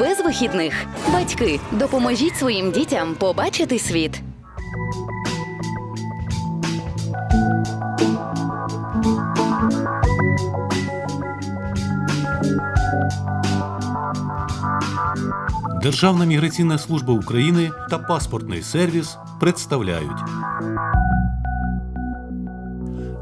без вихідних. Батьки, допоможіть своїм дітям побачити світ. Державна міграційна служба України та паспортний сервіс представляють.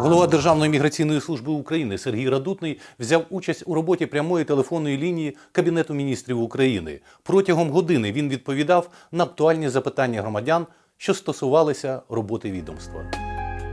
Голова Державної міграційної служби України Сергій Радутний взяв участь у роботі прямої телефонної лінії Кабінету міністрів України. Протягом години він відповідав на актуальні запитання громадян, що стосувалися роботи відомства.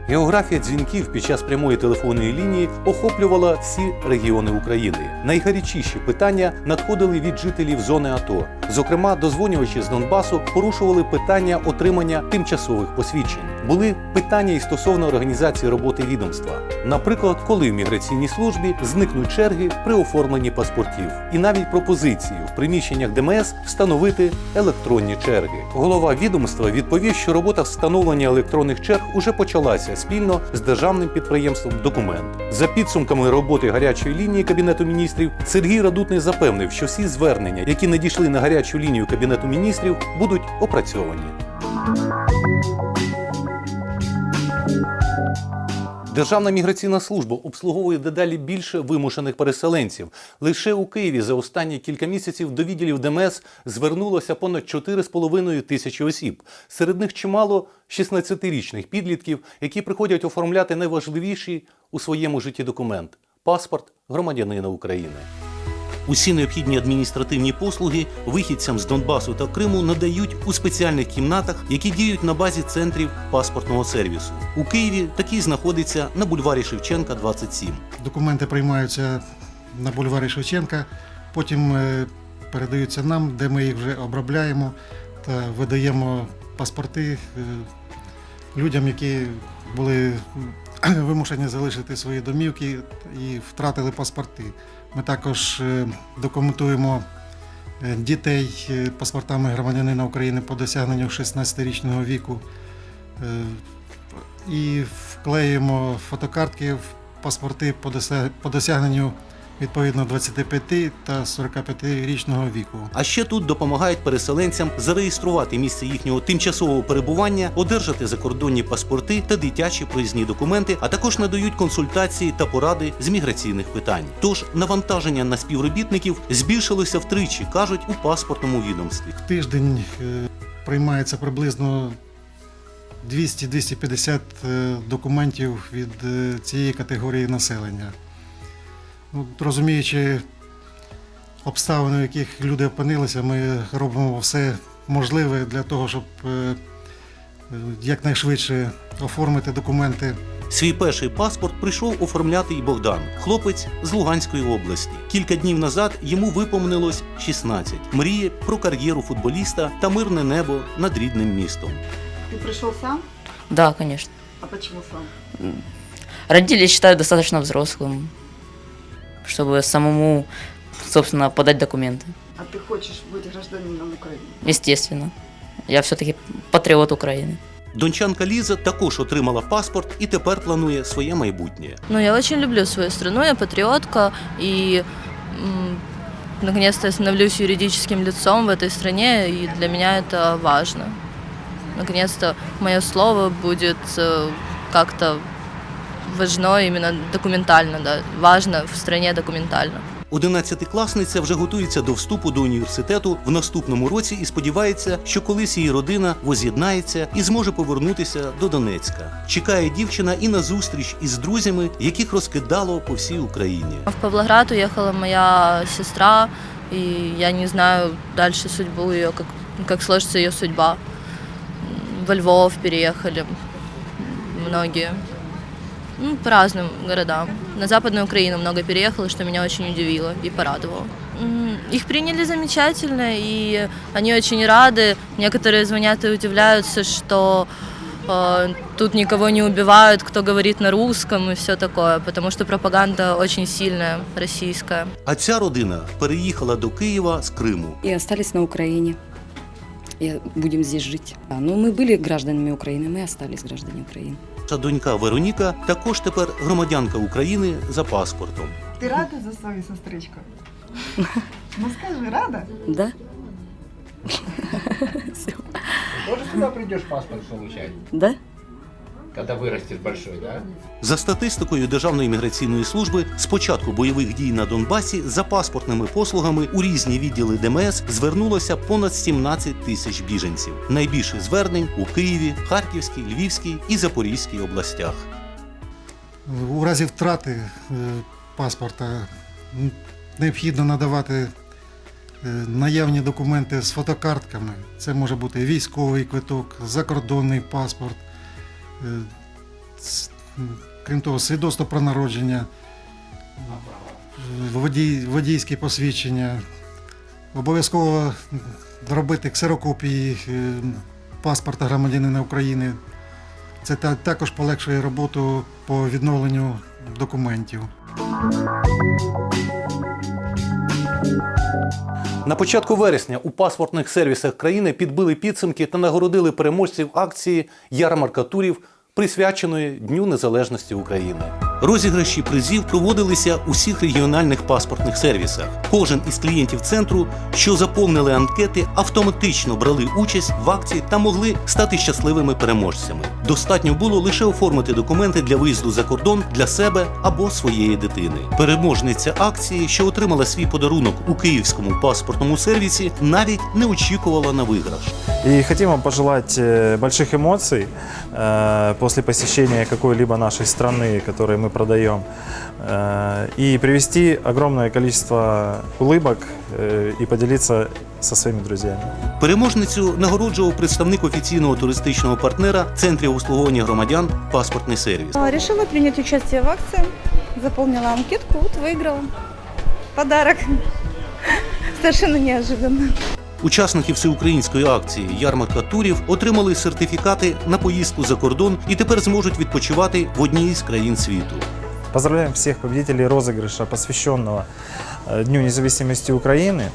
Географія дзвінків під час прямої телефонної лінії охоплювала всі регіони України. Найгарячіші питання надходили від жителів зони АТО. Зокрема, дозвонювачі з Донбасу порушували питання отримання тимчасових посвідчень. Були питання і стосовно організації роботи відомства. Наприклад, коли в міграційній службі зникнуть черги при оформленні паспортів, і навіть пропозицію в приміщеннях ДМС встановити електронні черги. Голова відомства відповів, що робота встановлення електронних черг уже почалася спільно з державним підприємством Документ. За підсумками роботи гарячої лінії Кабінету міністрів Сергій Радутний запевнив, що всі звернення, які надійшли на гарячу лінію Кабінету міністрів, будуть опрацьовані. Державна міграційна служба обслуговує дедалі більше вимушених переселенців. Лише у Києві за останні кілька місяців до відділів ДМС звернулося понад 4,5 тисячі осіб. Серед них чимало 16-річних підлітків, які приходять оформляти найважливіші у своєму житті документ паспорт громадянина України. Усі необхідні адміністративні послуги вихідцям з Донбасу та Криму надають у спеціальних кімнатах, які діють на базі центрів паспортного сервісу. У Києві такий знаходиться на бульварі Шевченка, 27. Документи приймаються на бульварі Шевченка, потім е, передаються нам, де ми їх вже обробляємо та видаємо паспорти е, людям, які були вимушені залишити свої домівки і втратили паспорти. Ми також е, документуємо е, дітей е, паспортами громадянина України по досягненню 16-річного віку. І вклеюємо фотокартки в паспорти по досягненню відповідно 25 та 45-річного віку. А ще тут допомагають переселенцям зареєструвати місце їхнього тимчасового перебування, одержати закордонні паспорти та дитячі проїзні документи, а також надають консультації та поради з міграційних питань. Тож навантаження на співробітників збільшилося втричі, кажуть у паспортному відомстві. В тиждень е, приймається приблизно 200-250 е, документів від е, цієї категорії населення. Ну, розуміючи обставини, в яких люди опинилися, ми робимо все можливе для того, щоб е, е, якнайшвидше оформити документи. Свій перший паспорт прийшов оформляти і Богдан, хлопець з Луганської області. Кілька днів назад йому виповнилось 16. Мріє про кар'єру футболіста та мирне небо над рідним містом. Ты пришел сам? Да, конечно. А почему сам? Родители считают достаточно взрослым, чтобы самому, собственно, подать документы. А ты хочешь быть гражданином Украины? Естественно. Я все-таки патриот Украины. Дончанка Ліза також отримала паспорт і тепер планує своє майбутнє. Ну, я очень люблю свою страну, я патриотка, и м, наконец-то я становлюсь юридическим лицом в этой стране, и для меня это важно. Наконец-то мое слово будет э, как-то важно именно документально, да, важно в стране документально. Одинадцятикласниця вже готується до вступу до університету в наступному році і сподівається, що колись її родина воз'єднається і зможе повернутися до Донецька. Чекає дівчина і на зустріч із друзями, яких розкидало по всій Україні. В Павлоград уехала моя сестра, и я не знаю дальше судьбу ее, как, как сложится ее судьба. Во Львов переехали м, многие Ну, по разным городам. На Западную Украину много переехало, что меня очень удивило и порадовало. М, Их приняли замечательно, и они очень рады. Некоторые звонят и удивляются, что э, тут никого не убивают, кто говорит на русском и все такое, потому что пропаганда очень сильная, российская. А ця родина переїхала до Києва з Криму. и остались на Украине. И будем здесь жить. Да, но мы были гражданами Украины, мы остались гражданами Украины. Та донька Вероніка також тепер громадянка України за паспортом. Ти рада за свою сестричку? Ну скажи, рада? Да? Тоже сюда придешь паспорт получать, Да? Когда вырастешь большой, да? За статистикою Державної міграційної служби, з початку бойових дій на Донбасі за паспортними послугами у різні відділи ДМС звернулося понад 17 тисяч біженців. Найбільше звернень у Києві, Харківській, Львівській і Запорізькій областях. У разі втрати е, паспорта необхідно надавати е, наявні документи з фотокартками. Це може бути військовий квиток, закордонний паспорт, крім того, свідоцтво про народження, е, водій, водійські посвідчення. Обов'язково робити ксерокопії е, паспорта громадянина України. Це також полегшує роботу по відновленню документів. На початку вересня у паспортних сервісах країни підбили підсумки та нагородили переможців акції Ярмарка турів, присвяченої Дню Незалежності України. Розіграші призів проводилися у всіх регіональних паспортних сервісах. Кожен із клієнтів центру, що заповнили анкети, автоматично брали участь в акції та могли стати щасливими переможцями. Достатньо було лише оформити документи для виїзду за кордон для себе або своєї дитини. Переможниця акції, що отримала свій подарунок у київському паспортному сервісі, навіть не очікувала на виграш. И хотим вам пожелать э, больших эмоций э, после посещения какой-либо нашей страны, которую мы продаем, э, и привести огромное количество улыбок э, и поделиться со своими друзьями. Переможницю нагороджував представник офіційного туристичного партнера центрів обслуговування громадян паспортний сервіс. А, Решила принять участие в акции, заполнила анкетку, вот выиграла. Подарок. Совершенно неожиданно. Учасники всеукраїнської акції Ярмарка турів отримали сертифікати на поїздку за кордон і тепер зможуть відпочивати в одній із країн світу. Поздравляем всех победителей розыгрыша, посвященного э, Дню независимости Украины.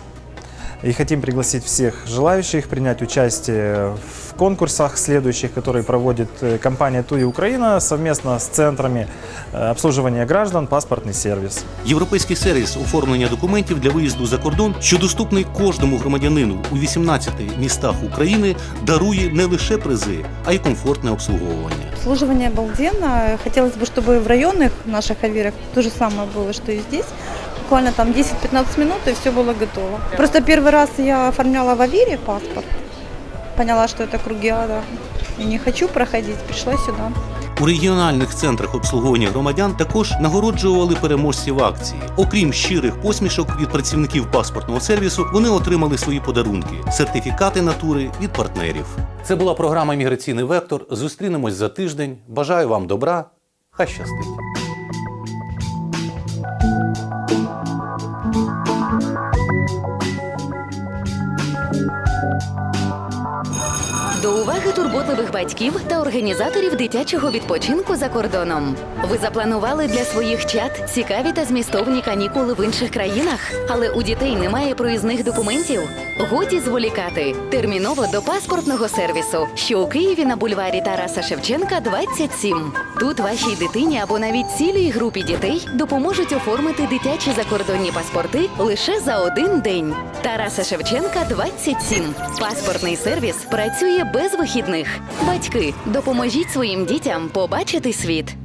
И хотим пригласить всех желающих принять участие в конкурсах следующих, которые проводит э, компания Туи Украина совместно с центрами э, обслуживания граждан «Паспортный сервис». Європейський сервіс оформлення документів для виїзду за кордон, що доступний кожному громадянину у 18 містах України, дарує не лише призи, а й комфортне обслуговування. Обслуживание обалденно. Хотелось бы, чтобы в районных наших авирах то же самое было, что и здесь. Буквально там 10-15 минут и все было готово. Просто первый раз я оформляла в Авире паспорт. Поняла, что это круги ада. И не хочу проходить, пришла сюда. У регіональних центрах обслуговування громадян також нагороджували переможців акції. Окрім щирих посмішок від працівників паспортного сервісу, вони отримали свої подарунки сертифікати натури від партнерів. Це була програма Міграційний вектор. Зустрінемось за тиждень. Бажаю вам добра. Хай щастить. До уваги турботливих батьків та організаторів дитячого відпочинку за кордоном. Ви запланували для своїх чат цікаві та змістовні канікули в інших країнах, але у дітей немає проїзних документів. Годі зволікати терміново до паспортного сервісу, що у Києві на бульварі Тараса Шевченка 27. Тут вашій дитині або навіть цілій групі дітей допоможуть оформити дитячі закордонні паспорти лише за один день. Тараса Шевченка 27. Паспортний сервіс працює без вихідних. Батьки, допоможіть своїм дітям побачити світ.